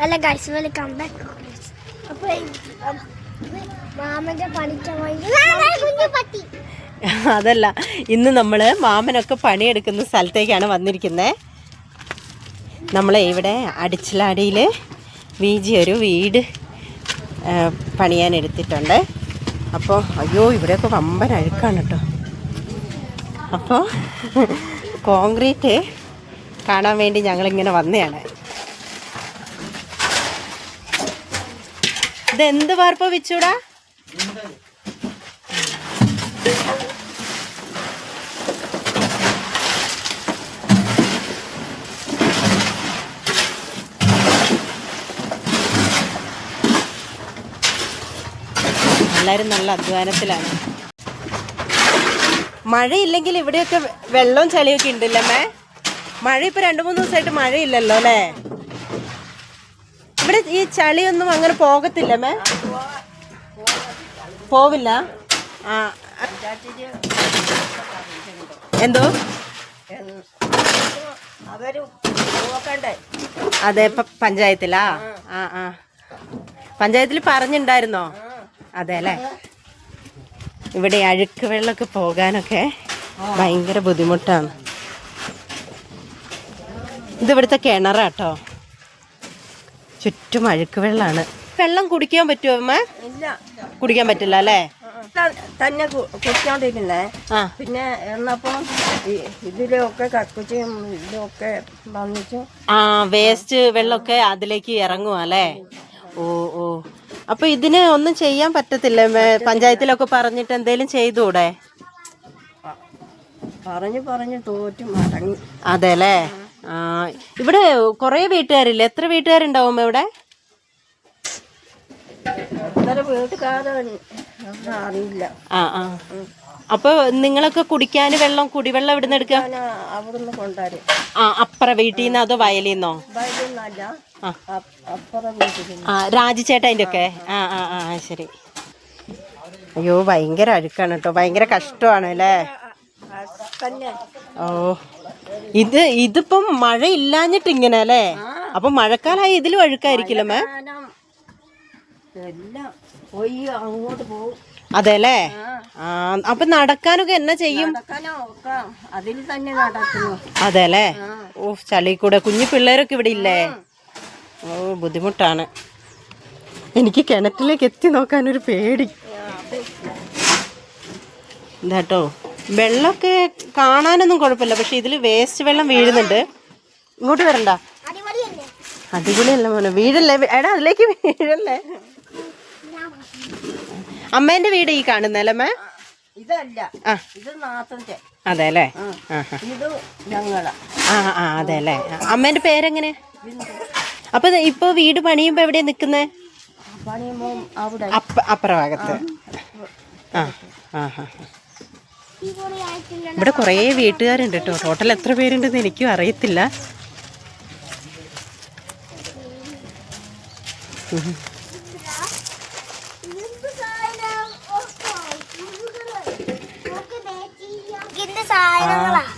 അല്ല guys welcome back അപ്പോൾ മാമന്റെ അതല്ല ഇന്ന് നമ്മൾ മാമനൊക്കെ പണിയെടുക്കുന്ന സ്ഥലത്തേക്കാണ് വന്നിരിക്കുന്നത് നമ്മൾ ഇവിടെ അടിച്ചിലാടിയിൽ വീജി ഒരു വീട് പണിയാൻ എടുത്തിട്ടുണ്ട്. അപ്പോൾ അയ്യോ ഇവിടെയൊക്കെ വമ്പൻ അഴുക്കാണ് കേട്ടോ. അപ്പോൾ കോൺക്രീറ്റ് കാണാൻ വേണ്ടി ഞങ്ങളിങ്ങനെ വന്നതാണ്. ഇതെന്ത് വാർപ്പ വെച്ചൂടാ? എല്ലാവരും നല്ല അധ്വാനത്തിലാണ്. മഴയില്ലെങ്കിൽ ഇവിടെയൊക്കെ വെള്ളവും ചളിയൊക്കെ ഉണ്ടല്ലേ മഴ ഇപ്പൊ രണ്ടു മൂന്ന് ദിവസമായിട്ട് മഴയില്ലല്ലോ അല്ലേ? ഇവിടെ ഈ ചളിയൊന്നും അങ്ങനെ പോകത്തില്ല മേ പോവില്ല. ആ. എന്തോ? അതെ പഞ്ചായത്തിലാ? ആ ആ. പഞ്ചായത്തിൽ പറഞ്ഞിണ്ടായിരുന്നോ? അതെ അല്ലേ? ഇവിടെ അഴുക്ക് വെള്ളമൊക്കെ പോകാനൊക്കെ ഭയങ്കര ബുദ്ധിമുട്ടാണ്. ഇതിവിടുത്തെ കിണറാട്ടോ. ചുറ്റും അഴുക്ക് വെള്ളമാണ് വെള്ളം കുടിക്കാൻ പറ്റുമോ അമ്മ? ഇല്ല. കുടിക്കാൻ പറ്റില്ല അല്ലേ? തന്നെ കുടിക്കാണ്ടിരുന്നേ ആ. പിന്നെ എന്നപ്പോ ഇതിലൊക്കെ കക്കുച്ചും ഇതിലൊക്കെ വന്നിച്ചു ആ വേസ്റ്റ് വെള്ളമൊക്കെ അതിലേക്ക് ഇറങ്ങും അല്ലേ? ഓ ഓ. അപ്പൊ ഇതിന് ഒന്നും ചെയ്യാൻ പറ്റത്തില്ല പഞ്ചായത്തിലൊക്കെ പറഞ്ഞിട്ട് എന്തേലും ചെയ്തൂടെ? പറഞ്ഞു പറഞ്ഞു തോറ്റും മടങ്ങി. അതെ അല്ലേ? ഇവിടെ കുറേ വീട്ടുകാരില്ലേ? എത്ര വീട്ടുകാരുണ്ടാവും ഇവിടെ? അറിയില്ല. ആ ആ. അപ്പൊ നിങ്ങളൊക്കെ കുടിക്കാൻ വെള്ളം കുടിവെള്ളം ഇവിടുന്ന് എടുക്കുക അവിടുന്ന് കൊണ്ടുവരും. ആ അപ്പുറ വീട്ടിൽ നിന്ന് അതോ വയലിൽ നിന്നോ ആ. അപ്പുറം വീട്ടിൽ ആ രാജിച്ചേട്ടന്റെ ഒക്കെ? ആ ആ ആ ആ, ശരി. അയ്യോ ഭയങ്കര അഴുക്കാണ് കേട്ടോ. ഭയങ്കര കഷ്ടമാണ് അല്ലേ? ഓ. ഇത് ഇതിപ്പം മഴ ഇല്ലാഞ്ഞിട്ട് ഇങ്ങനെ അല്ലേ? അപ്പൊ മഴക്കാലായി ഇതിലും അഴുക്കായിരിക്കില്ല മേ? അതെല്ലേ? ആ. അപ്പൊ നടക്കാനൊക്കെ എന്നാ ചെയ്യും? അതെല്ലേ? ഓ ചളി കൂടെ കുഞ്ഞു പിള്ളേരൊക്കെ ഇവിടെ ഇല്ലേ? ഓ ബുദ്ധിമുട്ടാണ്. എനിക്ക് കിണറ്റിലേക്ക് എത്തി നോക്കാനൊരു പേടി. എന്താട്ടോ വെള്ളമൊക്കെ കാണാനൊന്നും കുഴപ്പമില്ല. പക്ഷെ ഇതിൽ വേസ്റ്റ് വെള്ളം വീഴുന്നുണ്ട്. ഇങ്ങോട്ട് വരണ്ട. അടിപൊളിയല്ലേ മോനെ. വീഴല്ലേ? എടാ അതിലേക്ക് വീഴല്ലേ? അമ്മേന്റെ വീട് ഈ കാണുന്നല്ലേ മേ ഇതല്ല. ആ. ഇത് നാത്തന്റെ. അതെ അല്ലേ? ആ. ആ. ഇത് ഞങ്ങളാ. ആ ആ അതെ അല്ലേ? അമ്മേന്റെ പേരെങ്ങനെ? അപ്പൊ ഇപ്പൊ വീട് പണിയുമ്പോ എവിടെയാ നിക്കുന്നേ? അപ്പുറ ഭാഗത്ത്. ആ ആ. ഇവിടെ കുറേ വീട്ടുകാരുണ്ട് കേട്ടോ. ടോട്ടൽ എത്ര പേരുണ്ടെന്ന് എനിക്കും അറിയത്തില്ല.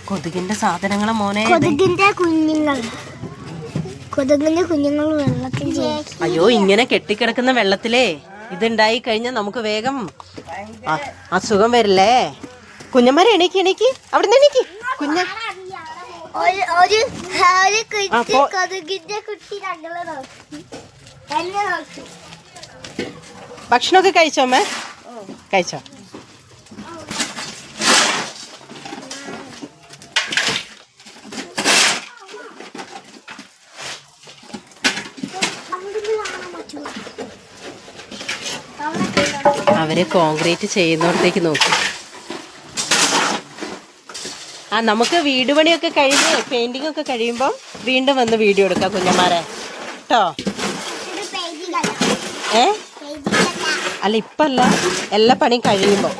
കൊതുകിന്റെ സാധനങ്ങൾ. മോനെ. കൊതുകിന്റെ കുഞ്ഞുങ്ങൾ. കൊതുകിന്റെ കുഞ്ഞുങ്ങൾ വെള്ളത്തിൽ അയ്യോ ഇങ്ങനെ കെട്ടിക്കിടക്കുന്ന വെള്ളത്തിലേ ഇതുണ്ടായി കഴിഞ്ഞാൽ നമുക്ക് വേഗം അസുഖം വരില്ലേ? കുഞ്ഞന്മാരെ എണീക്ക് എണീക്ക്. അവിടെ നിന്ന് എണീക്ക്. കുഞ്ഞ ഭക്ഷണമൊക്കെ കഴിച്ചോ അമ്മ? കഴിച്ചോ? അവരെ കോൺക്രീറ്റ് ചെയ്യുന്നോടത്തേക്ക് നോക്കി. ആ നമുക്ക് വീട് പണിയൊക്കെ കഴിഞ്ഞ് പെയിന്റിംഗ് ഒക്കെ കഴിയുമ്പം വീണ്ടും വന്ന് വീഡിയോ എടുക്കാം കുഞ്ഞന്മാരെ കേട്ടോ ഏ? അല്ല ഇപ്പല്ല. എല്ലാ പണിയും കഴിയുമ്പോൾ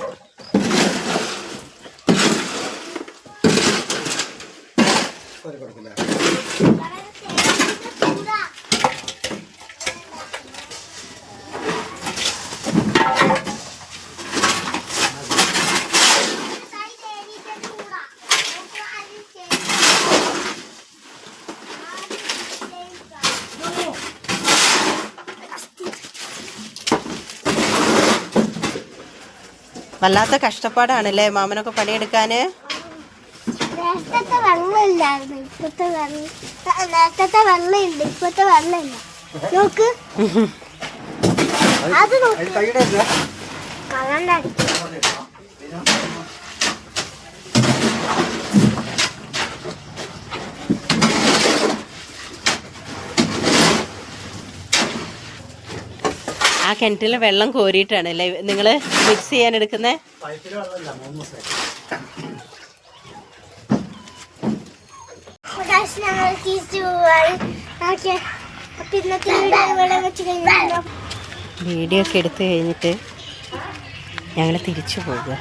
Gracias. വല്ലാത്ത കഷ്ടപ്പാടാണ് അല്ലേ മാമനൊക്കെ പണിയെടുക്കാന് നേരത്തെ വെള്ളമില്ലായിരുന്നു വെള്ളം നേരത്തെ വെള്ളമില്ല ഇപ്പത്തെ വെള്ളമില്ല. നോക്ക്. അത് നോക്ക്. കളണ്ടടിക്കും ആ കിണറ്റിലെ വെള്ളം കോരിയിട്ടാണ് അല്ലേ? നിങ്ങൾ മിക്സ് ചെയ്യാൻ എടുക്കുന്നത് വീഡിയോ ഒക്കെ എടുത്തു കഴിഞ്ഞിട്ട് ഞങ്ങൾ തിരിച്ചു പോകുക